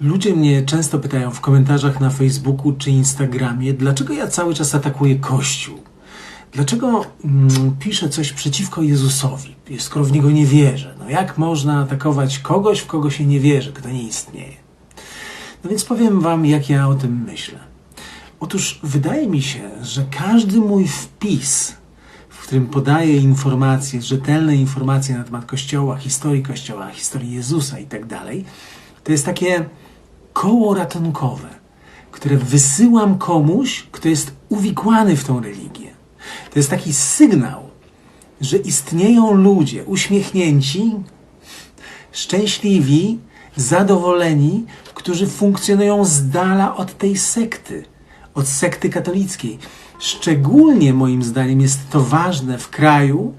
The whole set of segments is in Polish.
Ludzie mnie często pytają w komentarzach na Facebooku czy Instagramie, dlaczego ja cały czas atakuję Kościół. Dlaczego mm, piszę coś przeciwko Jezusowi, skoro w niego nie wierzę? No jak można atakować kogoś, w kogo się nie wierzy, kto nie istnieje? No więc powiem Wam, jak ja o tym myślę. Otóż wydaje mi się, że każdy mój wpis, w którym podaję informacje, rzetelne informacje na temat Kościoła, historii Kościoła, historii Jezusa i tak dalej, to jest takie koło ratunkowe, które wysyłam komuś, kto jest uwikłany w tą religię. To jest taki sygnał, że istnieją ludzie uśmiechnięci, szczęśliwi, zadowoleni, którzy funkcjonują z dala od tej sekty, od sekty katolickiej. Szczególnie moim zdaniem jest to ważne w kraju,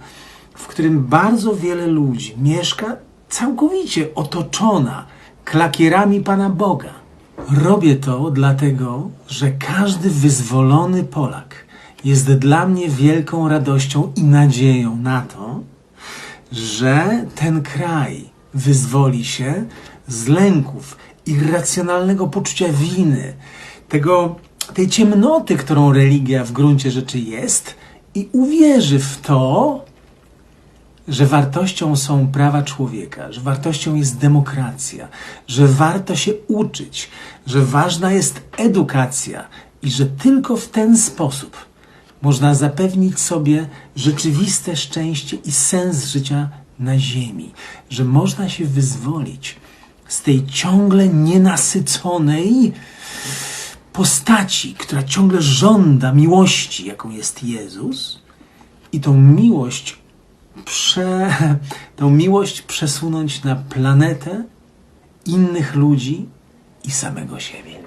w którym bardzo wiele ludzi mieszka całkowicie otoczona klakierami Pana Boga. Robię to dlatego, że każdy wyzwolony Polak jest dla mnie wielką radością i nadzieją na to, że ten kraj wyzwoli się z lęków, irracjonalnego poczucia winy, tego, tej ciemnoty, którą religia w gruncie rzeczy jest, i uwierzy w to, że wartością są prawa człowieka, że wartością jest demokracja, że warto się uczyć, że ważna jest edukacja i że tylko w ten sposób można zapewnić sobie rzeczywiste szczęście i sens życia na Ziemi, że można się wyzwolić z tej ciągle nienasyconej postaci, która ciągle żąda miłości, jaką jest Jezus, i tą miłość prze, tą miłość przesunąć na planetę innych ludzi i samego siebie.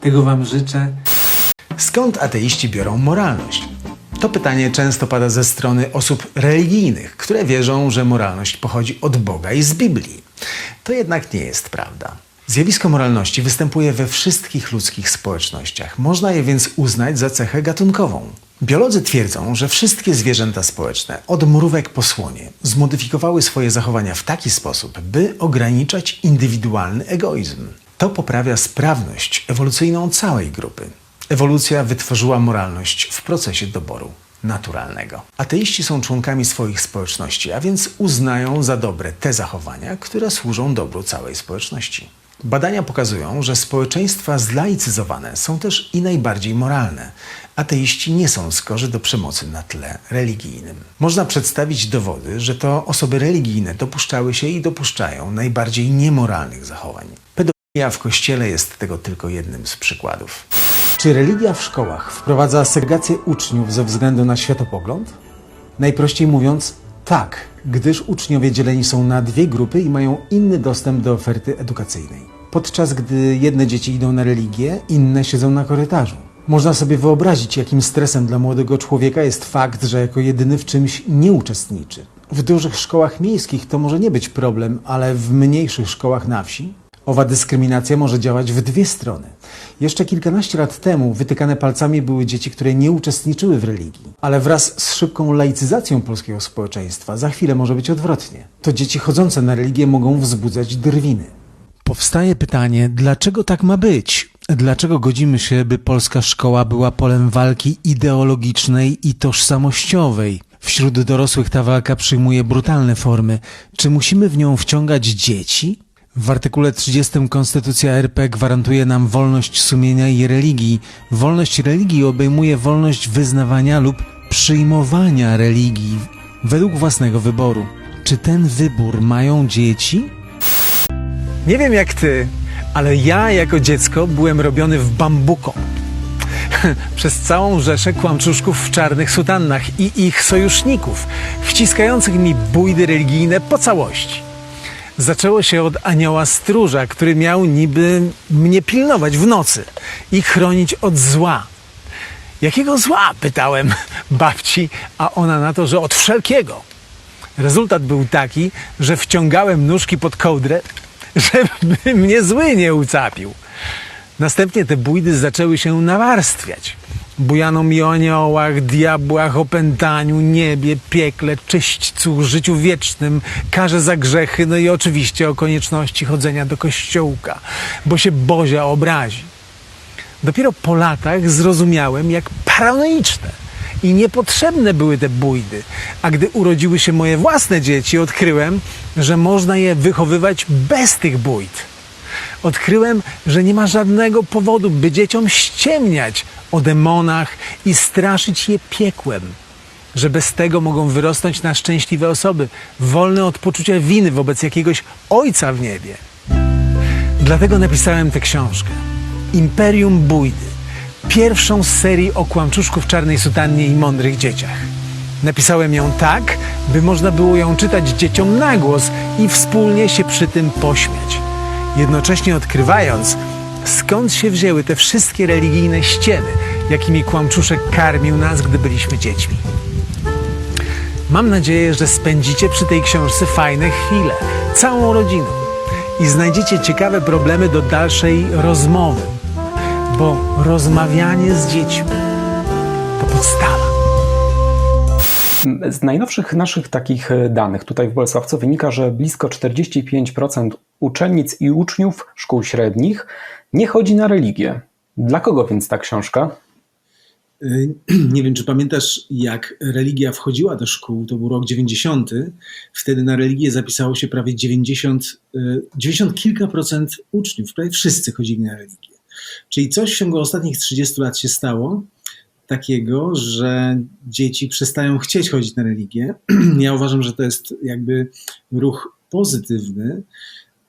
Tego Wam życzę. Skąd ateiści biorą moralność? To pytanie często pada ze strony osób religijnych, które wierzą, że moralność pochodzi od Boga i z Biblii. To jednak nie jest prawda. Zjawisko moralności występuje we wszystkich ludzkich społecznościach. Można je więc uznać za cechę gatunkową. Biolodzy twierdzą, że wszystkie zwierzęta społeczne, od mrówek po słonie, zmodyfikowały swoje zachowania w taki sposób, by ograniczać indywidualny egoizm. To poprawia sprawność ewolucyjną całej grupy. Ewolucja wytworzyła moralność w procesie doboru naturalnego. Ateiści są członkami swoich społeczności, a więc uznają za dobre te zachowania, które służą dobru całej społeczności. Badania pokazują, że społeczeństwa zlaicyzowane są też i najbardziej moralne. Ateiści nie są skorzy do przemocy na tle religijnym. Można przedstawić dowody, że to osoby religijne dopuszczały się i dopuszczają najbardziej niemoralnych zachowań. Pedofilia w kościele jest tego tylko jednym z przykładów. Czy religia w szkołach wprowadza segregację uczniów ze względu na światopogląd? Najprościej mówiąc, tak, gdyż uczniowie dzieleni są na dwie grupy i mają inny dostęp do oferty edukacyjnej. Podczas gdy jedne dzieci idą na religię, inne siedzą na korytarzu. Można sobie wyobrazić, jakim stresem dla młodego człowieka jest fakt, że jako jedyny w czymś nie uczestniczy. W dużych szkołach miejskich to może nie być problem, ale w mniejszych szkołach na wsi Owa dyskryminacja może działać w dwie strony. Jeszcze kilkanaście lat temu wytykane palcami były dzieci, które nie uczestniczyły w religii. Ale wraz z szybką laicyzacją polskiego społeczeństwa za chwilę może być odwrotnie. To dzieci chodzące na religię mogą wzbudzać drwiny. Powstaje pytanie, dlaczego tak ma być? Dlaczego godzimy się, by polska szkoła była polem walki ideologicznej i tożsamościowej? Wśród dorosłych ta walka przyjmuje brutalne formy. Czy musimy w nią wciągać dzieci? W artykule 30 Konstytucja RP gwarantuje nam wolność sumienia i religii. Wolność religii obejmuje wolność wyznawania lub przyjmowania religii według własnego wyboru. Czy ten wybór mają dzieci? Nie wiem jak ty, ale ja jako dziecko byłem robiony w bambuko. Przez całą rzeszę kłamczuszków w czarnych sutannach i ich sojuszników, wciskających mi bójdy religijne po całości. Zaczęło się od anioła stróża, który miał niby mnie pilnować w nocy i chronić od zła. Jakiego zła? pytałem babci, a ona na to, że od wszelkiego. Rezultat był taki, że wciągałem nóżki pod kołdrę, żeby mnie zły nie ucapił. Następnie te bójdy zaczęły się nawarstwiać. Bujaną mi o aniołach, diabłach, opętaniu, niebie, piekle, czyśćcu, życiu wiecznym, karze za grzechy, no i oczywiście o konieczności chodzenia do kościołka, bo się Bozia obrazi. Dopiero po latach zrozumiałem, jak paranoiczne i niepotrzebne były te bójdy. A gdy urodziły się moje własne dzieci, odkryłem, że można je wychowywać bez tych bójd. Odkryłem, że nie ma żadnego powodu, by dzieciom ściemniać o demonach i straszyć je piekłem. Że bez tego mogą wyrosnąć na szczęśliwe osoby, wolne od poczucia winy wobec jakiegoś ojca w niebie. Dlatego napisałem tę książkę. Imperium Bójdy. Pierwszą z serii o kłamczuszku w czarnej sutannie i mądrych dzieciach. Napisałem ją tak, by można było ją czytać dzieciom na głos i wspólnie się przy tym pośmiać. Jednocześnie odkrywając, skąd się wzięły te wszystkie religijne ściemy, jakimi kłamczuszek karmił nas, gdy byliśmy dziećmi. Mam nadzieję, że spędzicie przy tej książce fajne chwile, całą rodziną i znajdziecie ciekawe problemy do dalszej rozmowy, bo rozmawianie z dziećmi to podstawa. Z najnowszych naszych takich e, danych tutaj w Bolesławcu wynika, że blisko 45% uczennic i uczniów szkół średnich nie chodzi na religię. Dla kogo więc ta książka? Y, Nie wiem, czy pamiętasz, jak religia wchodziła do szkół, to był rok 90. Wtedy na religię zapisało się prawie 90, y, 90 kilka procent uczniów, prawie wszyscy chodzili na religię. Czyli coś w ciągu ostatnich 30 lat się stało takiego, że dzieci przestają chcieć chodzić na religię. Ja uważam, że to jest jakby ruch pozytywny,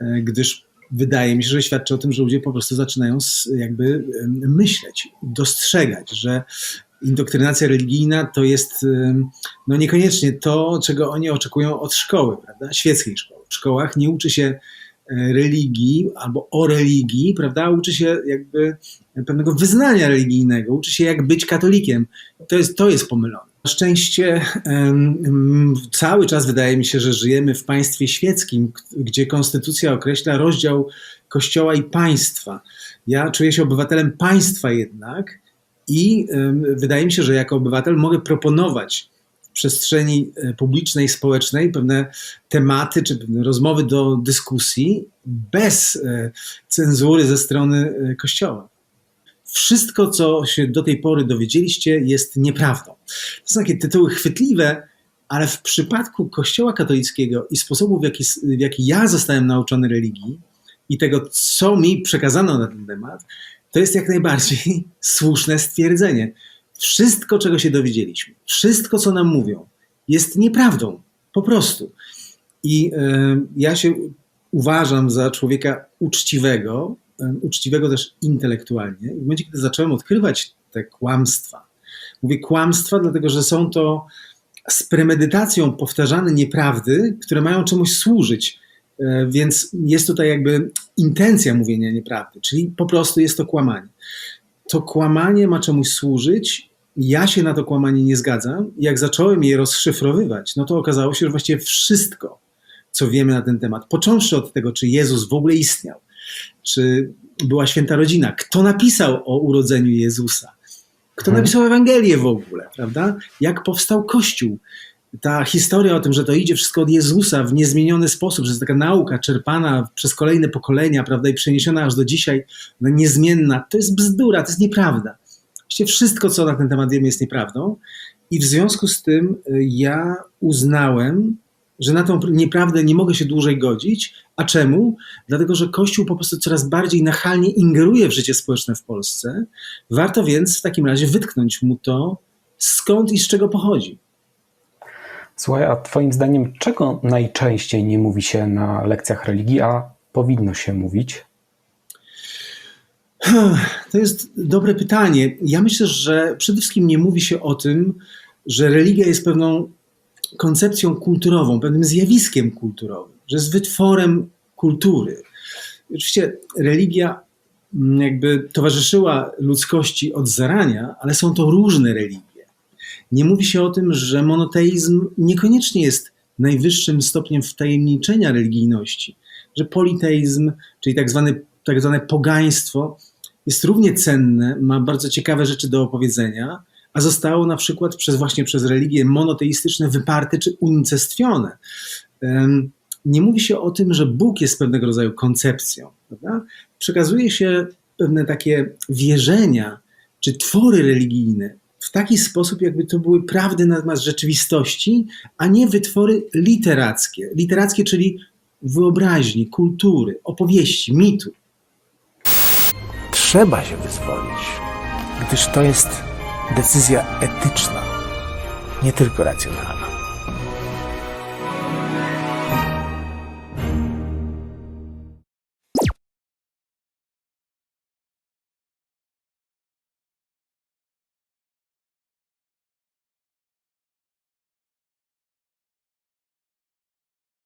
y, gdyż wydaje mi się, że świadczy o tym, że ludzie po prostu zaczynają jakby myśleć, dostrzegać, że indoktrynacja religijna to jest no niekoniecznie to, czego oni oczekują od szkoły, prawda? Świeckiej szkoły. W szkołach nie uczy się e, religii albo o religii, prawda? Uczy się jakby pewnego wyznania religijnego, uczy się jak być katolikiem. To jest, to jest pomylone. Na szczęście cały czas wydaje mi się, że żyjemy w państwie świeckim, gdzie konstytucja określa rozdział kościoła i państwa. Ja czuję się obywatelem państwa jednak i wydaje mi się, że jako obywatel mogę proponować przestrzeni e, publicznej, społecznej pewne tematy czy pewne rozmowy do dyskusji bez e, cenzury ze strony e, kościoła wszystko, co się do tej pory dowiedzieliście, jest nieprawdą. To są takie tytuły chwytliwe, ale w przypadku Kościoła katolickiego i sposobu, w jaki, w jaki ja zostałem nauczony religii i tego, co mi przekazano na ten temat, to jest jak najbardziej słuszne stwierdzenie. Wszystko, czego się dowiedzieliśmy, wszystko, co nam mówią, jest nieprawdą. Po prostu. I e, ja się uważam za człowieka uczciwego, e, uczciwego też intelektualnie. I w momencie, kiedy zacząłem odkrywać te kłamstwa, mówię kłamstwa, dlatego że są to z premedytacją powtarzane nieprawdy, które mają czemuś służyć. E, Więc jest tutaj jakby intencja mówienia nieprawdy, czyli po prostu jest to kłamanie. To kłamanie ma czemuś służyć. Ja się na to kłamanie nie zgadzam. Jak zacząłem je rozszyfrowywać, no to okazało się, że właściwie wszystko, co wiemy na ten temat, począwszy od tego, czy Jezus w ogóle istniał, czy była święta rodzina, kto napisał o urodzeniu Jezusa, kto Mhm. napisał Ewangelię w ogóle, prawda? Jak powstał Kościół. Ta historia o tym, że to idzie wszystko od Jezusa w niezmieniony sposób, że jest taka nauka czerpana przez kolejne pokolenia, prawda, i przeniesiona aż do dzisiaj, no, niezmienna, to jest bzdura, to jest nieprawda. Właściwie wszystko, co na ten temat wiemy, jest nieprawdą. I w związku z tym y, ja uznałem, że na tą nieprawdę nie mogę się dłużej godzić. A czemu? Dlatego, że Kościół po prostu coraz bardziej nachalnie ingeruje w życie społeczne w Polsce. Warto więc w takim razie wytknąć mu to, skąd i z czego pochodzi. Słuchaj, a Twoim zdaniem, czego najczęściej nie mówi się na lekcjach religii, a powinno się mówić? To jest dobre pytanie. Ja myślę, że przede wszystkim nie mówi się o tym, że religia jest pewną koncepcją kulturową, pewnym zjawiskiem kulturowym, że jest wytworem kultury. Oczywiście religia mm, jakby towarzyszyła ludzkości od zarania, ale są to różne religie. Nie mówi się o tym, że monoteizm niekoniecznie jest najwyższym stopniem wtajemniczenia religijności, że politeizm, czyli tak zwane, tak zwane pogaństwo, jest równie cenne, ma bardzo ciekawe rzeczy do opowiedzenia, a zostało na przykład przez właśnie przez religie monoteistyczne wyparte czy unicestwione. Nie mówi się o tym, że Bóg jest pewnego rodzaju koncepcją. Prawda? Przekazuje się pewne takie wierzenia czy twory religijne w taki sposób, jakby to były prawdy na temat rzeczywistości, a nie wytwory literackie. Literackie, czyli wyobraźni, kultury, opowieści, mitu. Trzeba się wyzwolić, gdyż to jest decyzja etyczna, nie tylko racjonalna.